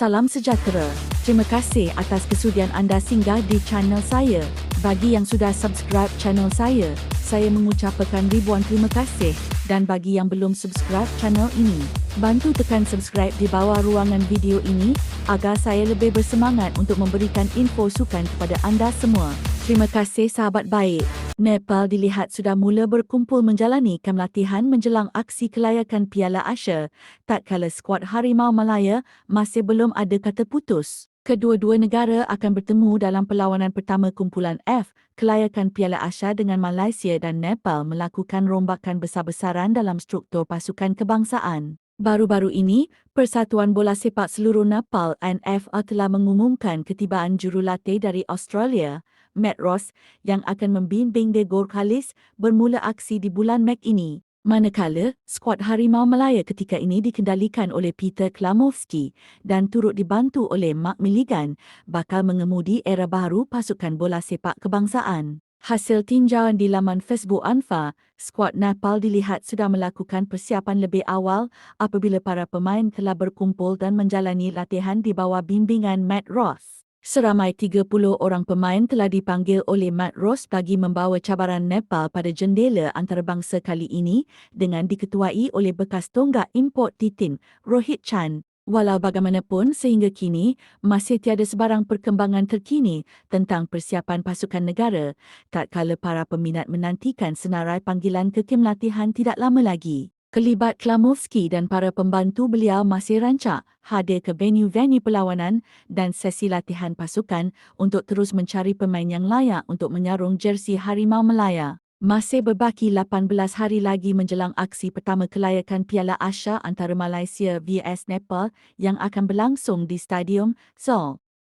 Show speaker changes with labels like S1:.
S1: Salam sejahtera. Terima kasih atas kesudian anda singgah di channel saya. Bagi yang sudah subscribe channel saya, saya mengucapkan ribuan terima kasih dan bagi yang belum subscribe channel ini, bantu tekan subscribe di bawah ruangan video ini agar saya lebih bersemangat untuk memberikan info sukan kepada anda semua. Terima kasih sahabat baik. Nepal dilihat sudah mula berkumpul menjalani kem latihan menjelang aksi kelayakan Piala Asia, tak kala skuad Harimau Malaya masih belum ada kata putus. Kedua-dua negara akan bertemu dalam perlawanan pertama kumpulan F, kelayakan Piala Asia dengan Malaysia dan Nepal melakukan rombakan besar-besaran dalam struktur pasukan kebangsaan. Baru-baru ini, Persatuan Bola Sepak Seluruh Nepal NFA telah mengumumkan ketibaan jurulatih dari Australia, Matt Ross, yang akan membimbing The Gorkhalis bermula aksi di bulan Mac ini. Manakala, skuad Harimau Malaya ketika ini dikendalikan oleh Peter Klamovski dan turut dibantu oleh Mark Milligan bakal mengemudi era baru pasukan bola sepak kebangsaan. Hasil tinjauan di laman Facebook ANFA, skuad Nepal dilihat sudah melakukan persiapan lebih awal apabila para pemain telah berkumpul dan menjalani latihan di bawah bimbingan Matt Ross. Seramai 30 orang pemain telah dipanggil oleh Matt Ross bagi membawa cabaran Nepal pada jendela antarabangsa kali ini dengan diketuai oleh bekas tonggak import titin Rohit Chan. Walau bagaimanapun sehingga kini masih tiada sebarang perkembangan terkini tentang persiapan pasukan negara tak kala para peminat menantikan senarai panggilan ke kem latihan tidak lama lagi. Kelibat Klamovski dan para pembantu beliau masih rancak hadir ke venue-venue perlawanan dan sesi latihan pasukan untuk terus mencari pemain yang layak untuk menyarung jersey Harimau Melaya. Masih berbaki 18 hari lagi menjelang aksi pertama kelayakan Piala Asia antara Malaysia vs Nepal yang akan berlangsung di Stadium Seoul.